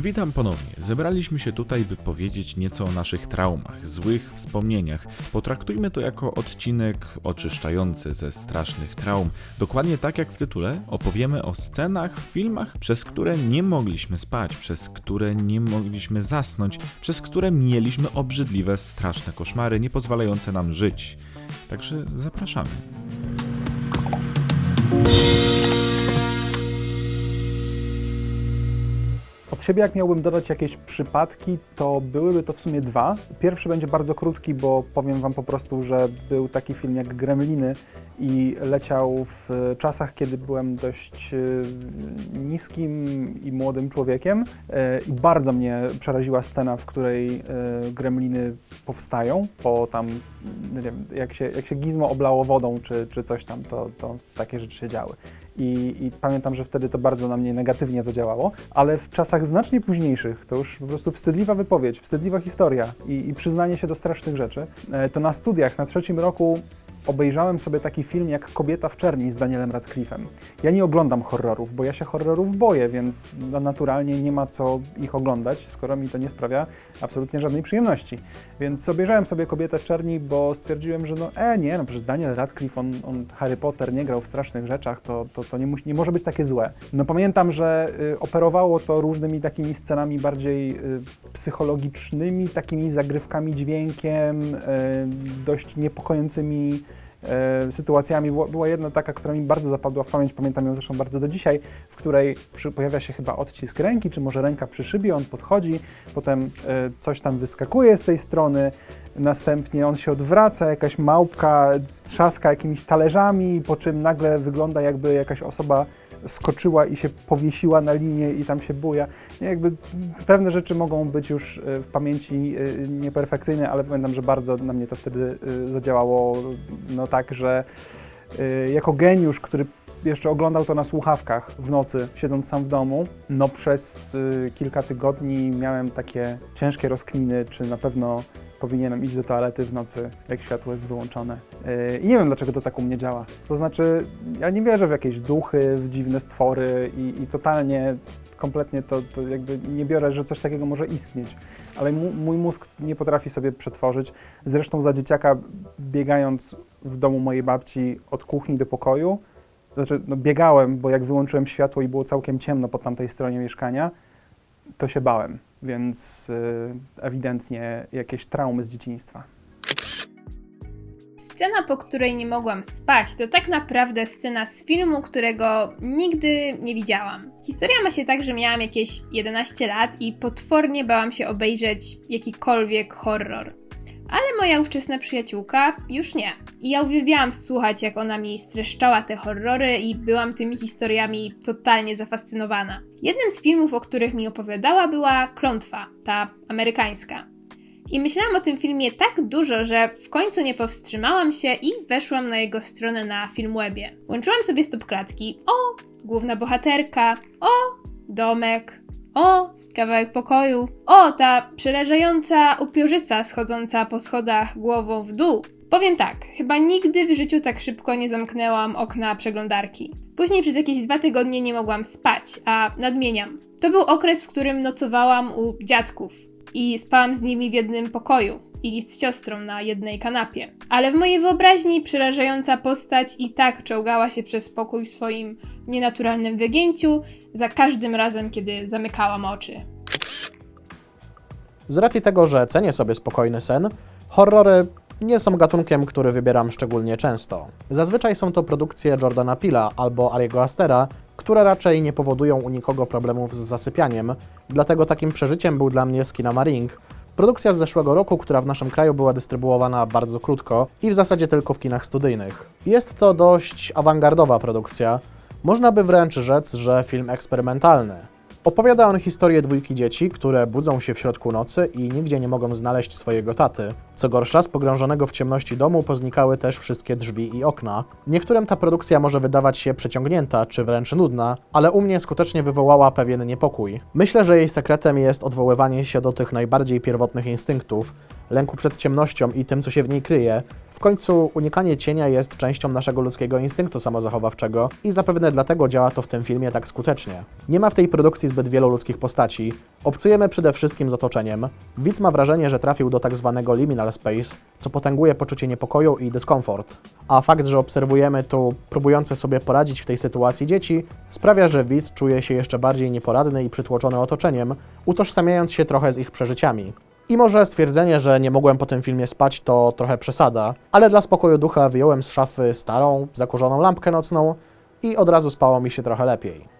Witam ponownie. Zebraliśmy się tutaj, by powiedzieć nieco o naszych traumach, złych wspomnieniach. Potraktujmy to jako odcinek oczyszczający ze strasznych traum. Dokładnie tak jak w tytule, opowiemy o scenach w filmach, przez które nie mogliśmy spać, przez które nie mogliśmy zasnąć, przez które mieliśmy obrzydliwe, straszne koszmary, nie pozwalające nam żyć. Także zapraszamy. Od siebie, jak miałbym dodać jakieś przypadki, to byłyby to w sumie dwa. Pierwszy będzie bardzo krótki, bo powiem Wam po prostu, że był taki film jak Gremliny i leciał w czasach, kiedy byłem dość e, niskim i młodym człowiekiem. E, I bardzo mnie przeraziła scena, w której e, gremliny powstają po tam, nie wiem, jak się, jak się gizmo oblało wodą czy, czy coś tam, to, to takie rzeczy się działy. I, I pamiętam, że wtedy to bardzo na mnie negatywnie zadziałało, ale w czasach znacznie późniejszych, to już po prostu wstydliwa wypowiedź, wstydliwa historia i, i przyznanie się do strasznych rzeczy, e, to na studiach na trzecim roku obejrzałem sobie taki film jak Kobieta w czerni z Danielem Radcliffe'em. Ja nie oglądam horrorów, bo ja się horrorów boję, więc no, naturalnie nie ma co ich oglądać, skoro mi to nie sprawia absolutnie żadnej przyjemności. Więc obejrzałem sobie Kobietę w czerni, bo stwierdziłem, że no e, nie, no przecież Daniel Radcliffe, on, on Harry Potter nie grał w strasznych rzeczach, to, to, to nie, nie może być takie złe. No pamiętam, że y, operowało to różnymi takimi scenami bardziej y, psychologicznymi, takimi zagrywkami dźwiękiem, y, dość niepokojącymi sytuacjami. Była, jedna taka, która mi bardzo zapadła w pamięć, pamiętam ją zresztą bardzo do dzisiaj, w której pojawia się chyba odcisk ręki, czy może ręka przy szybie, on podchodzi, potem e, coś tam wyskakuje z tej strony, następnie on się odwraca, jakaś małpka trzaska jakimiś talerzami, po czym nagle wygląda jakby jakaś osoba skoczyła i się powiesiła na linię i tam się buja. Nie, jakby pewne rzeczy mogą być już e, w pamięci e, nieperfekcyjne, ale pamiętam, że bardzo na mnie to wtedy e, zadziałało no tak, że jako geniusz, który jeszcze oglądał to na słuchawkach w nocy, siedząc sam w domu, no przez kilka tygodni miałem takie ciężkie rozkminy, czy na pewno powinienem iść do toalety w nocy, jak światło jest wyłączone. Yy, I nie wiem, dlaczego to tak u mnie działa. To znaczy, ja nie wierzę w jakieś duchy, w dziwne stwory i, i totalnie, kompletnie to, to jakby nie biorę, że coś takiego może istnieć. Ale mój mózg nie potrafi sobie przetworzyć. Zresztą za dzieciaka, biegając w domu mojej babci od kuchni do pokoju, znaczy, no biegałem, bo jak wyłączyłem światło i było całkiem ciemno po tamtej stronie mieszkania, to się bałem, więc y, ewidentnie jakieś traumy z dzieciństwa. Scena, po której nie mogłam spać, to tak naprawdę scena z filmu, którego nigdy nie widziałam. Historia ma się tak, że miałam jakieś 11 lat i potwornie bałam się obejrzeć jakikolwiek horror. Ale moja ówczesna przyjaciółka już nie. I ja uwielbiałam słuchać, jak ona mi streszczała te horrory i byłam tymi historiami totalnie zafascynowana. Jednym z filmów, o których mi opowiadała, była Klątwa, ta amerykańska. I myślałam o tym filmie tak dużo, że w końcu nie powstrzymałam się i weszłam na jego stronę na Filmwebie. Łączyłam sobie stopklatki. O, główna bohaterka. O, domek. O, kawałek pokoju. O, ta przerażająca upiorzyca schodząca po schodach głową w dół. Powiem tak, chyba nigdy w życiu tak szybko nie zamknęłam okna przeglądarki. Później przez jakieś dwa tygodnie nie mogłam spać, a nadmieniam. To był okres, w którym nocowałam u dziadków i spałam z nimi w jednym pokoju i z siostrą na jednej kanapie. Ale w mojej wyobraźni przerażająca postać i tak czołgała się przez pokój w swoim nienaturalnym wygięciu za każdym razem, kiedy zamykałam oczy. Z racji tego, że cenię sobie spokojny sen, horrory nie są gatunkiem, który wybieram szczególnie często. Zazwyczaj są to produkcje Jordana Pila albo Ariego Astera, które raczej nie powodują u nikogo problemów z zasypianiem, dlatego takim przeżyciem był dla mnie Skinamarink, produkcja z zeszłego roku, która w naszym kraju była dystrybuowana bardzo krótko i w zasadzie tylko w kinach studyjnych. Jest to dość awangardowa produkcja, można by wręcz rzec, że film eksperymentalny. Opowiada on historię dwójki dzieci, które budzą się w środku nocy i nigdzie nie mogą znaleźć swojego taty. Co gorsza, z pogrążonego w ciemności domu poznikały też wszystkie drzwi i okna. Niektórym ta produkcja może wydawać się przeciągnięta czy wręcz nudna, ale u mnie skutecznie wywołała pewien niepokój. Myślę, że jej sekretem jest odwoływanie się do tych najbardziej pierwotnych instynktów, lęku przed ciemnością i tym, co się w niej kryje. W końcu unikanie cienia jest częścią naszego ludzkiego instynktu samozachowawczego i zapewne dlatego działa to w tym filmie tak skutecznie. Nie ma w tej produkcji zbyt wielu ludzkich postaci. Obcujemy przede wszystkim z otoczeniem. Widz ma wrażenie, że trafił do tak zwanego liminal space, co potęguje poczucie niepokoju i dyskomfort. A fakt, że obserwujemy tu próbujące sobie poradzić w tej sytuacji dzieci, sprawia, że widz czuje się jeszcze bardziej nieporadny i przytłoczony otoczeniem, utożsamiając się trochę z ich przeżyciami. I może stwierdzenie, że nie mogłem po tym filmie spać, to trochę przesada, ale dla spokoju ducha wyjąłem z szafy starą, zakurzoną lampkę nocną i od razu spało mi się trochę lepiej.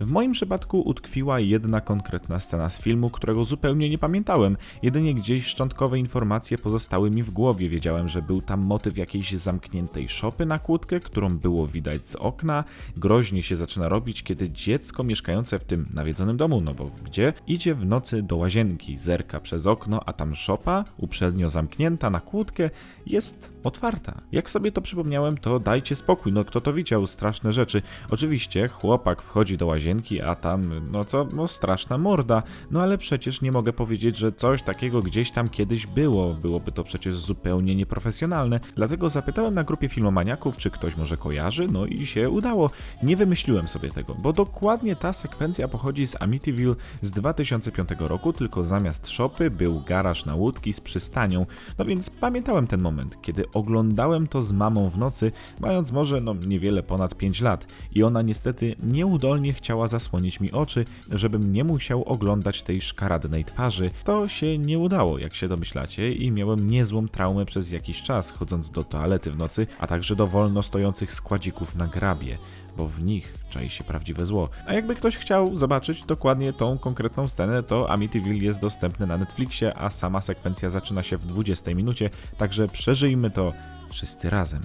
W moim przypadku utkwiła jedna konkretna scena z filmu, którego zupełnie nie pamiętałem. Jedynie gdzieś szczątkowe informacje pozostały mi w głowie. Wiedziałem, że był tam motyw jakiejś zamkniętej szopy na kłódkę, którą było widać z okna. Groźnie się zaczyna robić, kiedy dziecko mieszkające w tym nawiedzonym domu, no bo gdzie, idzie w nocy do łazienki, zerka przez okno, a tam szopa, uprzednio zamknięta na kłódkę, jest otwarta. Jak sobie to przypomniałem, to dajcie spokój, no kto to widział, straszne rzeczy. Oczywiście chłopak wchodzi do łazienki, a tam, no co, no straszna morda. No ale przecież nie mogę powiedzieć, że coś takiego gdzieś tam kiedyś było. Byłoby to przecież zupełnie nieprofesjonalne. Dlatego zapytałem na grupie filmomaniaków, czy ktoś może kojarzy, no i się udało. Nie wymyśliłem sobie tego, bo dokładnie ta sekwencja pochodzi z Amityville z 2005 roku, tylko zamiast szopy był garaż na łódki z przystanią. No więc pamiętałem ten moment, kiedy oglądałem to z mamą w nocy, mając może no niewiele ponad 5 lat i ona niestety nieudolnie chciała zasłonić mi oczy, żebym nie musiał oglądać tej szkaradnej twarzy. To się nie udało, jak się domyślacie, i miałem niezłą traumę przez jakiś czas, chodząc do toalety w nocy, a także do wolno stojących składzików na grabie, bo w nich czai się prawdziwe zło. A jakby ktoś chciał zobaczyć dokładnie tą konkretną scenę, to Amityville jest dostępny na Netflixie, a sama sekwencja zaczyna się w 20 minucie, także przeżyjmy to wszyscy razem.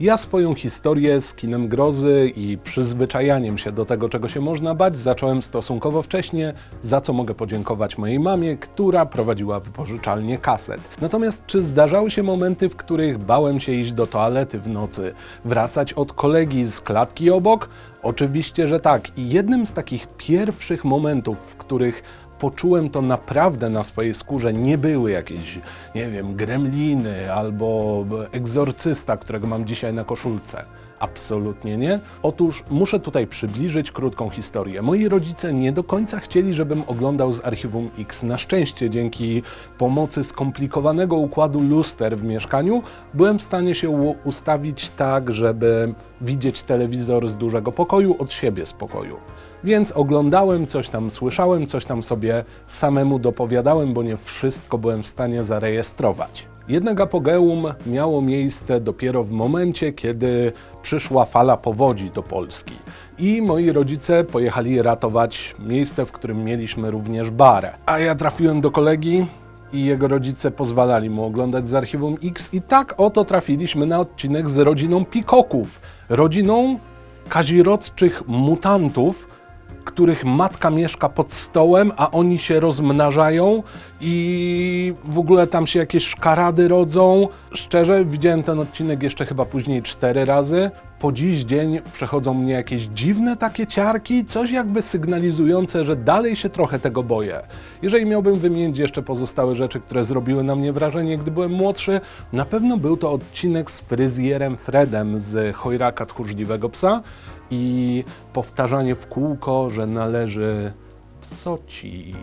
Ja swoją historię z kinem grozy i przyzwyczajaniem się do tego, czego się można bać, zacząłem stosunkowo wcześnie, za co mogę podziękować mojej mamie, która prowadziła wypożyczalnię kaset. Natomiast czy zdarzały się momenty, w których bałem się iść do toalety w nocy, wracać od kolegi z klatki obok? Oczywiście, że tak. I jednym z takich pierwszych momentów, w których poczułem to naprawdę na swojej skórze. Nie były jakieś, nie wiem, gremliny albo egzorcysta, którego mam dzisiaj na koszulce. Absolutnie nie. Otóż muszę tutaj przybliżyć krótką historię. Moi rodzice nie do końca chcieli, żebym oglądał z archiwum X. Na szczęście, dzięki pomocy skomplikowanego układu luster w mieszkaniu, byłem w stanie się ustawić tak, żeby widzieć telewizor z dużego pokoju od siebie z pokoju. Więc oglądałem, coś tam słyszałem, coś tam sobie samemu dopowiadałem, bo nie wszystko byłem w stanie zarejestrować. Jednak apogeum miało miejsce dopiero w momencie, kiedy przyszła fala powodzi do Polski. I moi rodzice pojechali ratować miejsce, w którym mieliśmy również barę. A ja trafiłem do kolegi, i jego rodzice pozwalali mu oglądać z archiwum X i tak oto trafiliśmy na odcinek z rodziną Pikoków. Rodziną kazirodczych mutantów, których matka mieszka pod stołem, a oni się rozmnażają i w ogóle tam się jakieś szkarady rodzą. Szczerze, widziałem ten odcinek jeszcze chyba później cztery razy. Po dziś dzień przechodzą mnie jakieś dziwne takie ciarki, coś jakby sygnalizujące, że dalej się trochę tego boję. Jeżeli miałbym wymienić jeszcze pozostałe rzeczy, które zrobiły na mnie wrażenie, gdy byłem młodszy, na pewno był to odcinek z fryzjerem Fredem z Chojraka Tchórzliwego Psa i powtarzanie w kółko, że należy psocić.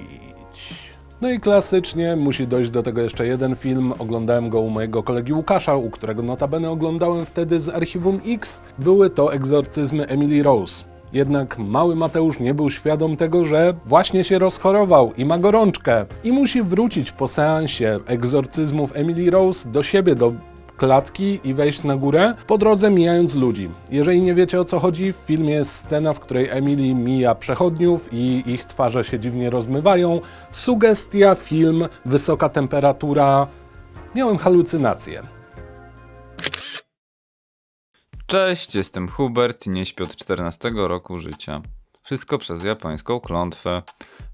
No i klasycznie musi dojść do tego jeszcze jeden film. Oglądałem go u mojego kolegi Łukasza, u którego notabene oglądałem wtedy z archiwum X. Były to egzorcyzmy Emily Rose. Jednak mały Mateusz nie był świadom tego, że właśnie się rozchorował i ma gorączkę. I musi wrócić po seansie egzorcyzmów Emily Rose do siebie, do klatki i wejść na górę, po drodze mijając ludzi. Jeżeli nie wiecie o co chodzi, w filmie jest scena, w której Emily mija przechodniów i ich twarze się dziwnie rozmywają. Sugestia, film, wysoka temperatura. Miałem halucynacje. Cześć, jestem Hubert i nie śpię od 14 roku życia. Wszystko przez japońską klątwę.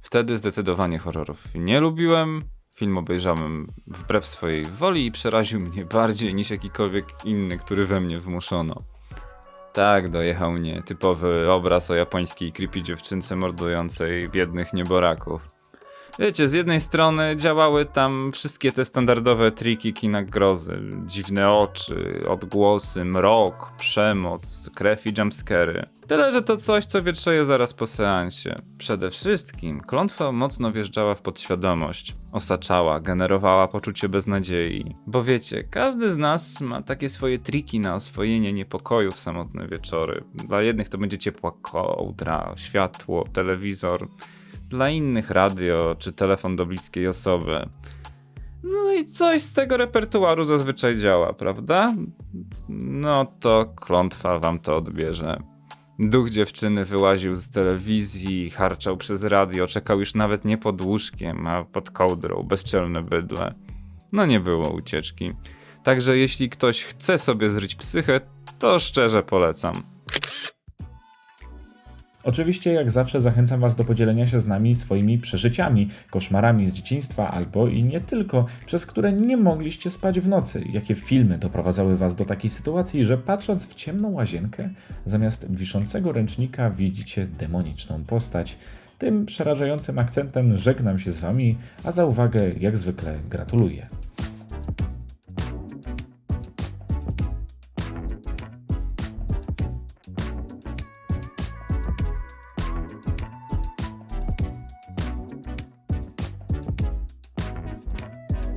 Wtedy zdecydowanie horrorów nie lubiłem. Film obejrzałem wbrew swojej woli i przeraził mnie bardziej niż jakikolwiek inny, który we mnie wmuszono. Tak, dojechał mnie typowy obraz o japońskiej creepy dziewczynce mordującej biednych nieboraków. Wiecie, z jednej strony działały tam wszystkie te standardowe triki kina grozy. Dziwne oczy, odgłosy, mrok, przemoc, krew i jumpscary. Tyle, że to coś, co wietrzeje zaraz po seansie. Przede wszystkim klątwa mocno wjeżdżała w podświadomość. Osaczała, generowała poczucie beznadziei. Bo wiecie, każdy z nas ma takie swoje triki na oswojenie niepokoju w samotne wieczory. Dla jednych to będzie ciepła kołdra, światło, telewizor. Dla innych radio czy telefon do bliskiej osoby. No i coś z tego repertuaru zazwyczaj działa, prawda? No to klątwa wam to odbierze. Duch dziewczyny wyłaził z telewizji, harczał przez radio, czekał już nawet nie pod łóżkiem, a pod kołdrą, bezczelne bydle. No nie było ucieczki. Także jeśli ktoś chce sobie zryć psychę, to szczerze polecam. Oczywiście, jak zawsze, zachęcam Was do podzielenia się z nami swoimi przeżyciami, koszmarami z dzieciństwa albo i nie tylko, przez które nie mogliście spać w nocy. Jakie filmy doprowadzały Was do takiej sytuacji, że patrząc w ciemną łazienkę, zamiast wiszącego ręcznika widzicie demoniczną postać. Tym przerażającym akcentem żegnam się z Wami, a za uwagę, jak zwykle, gratuluję.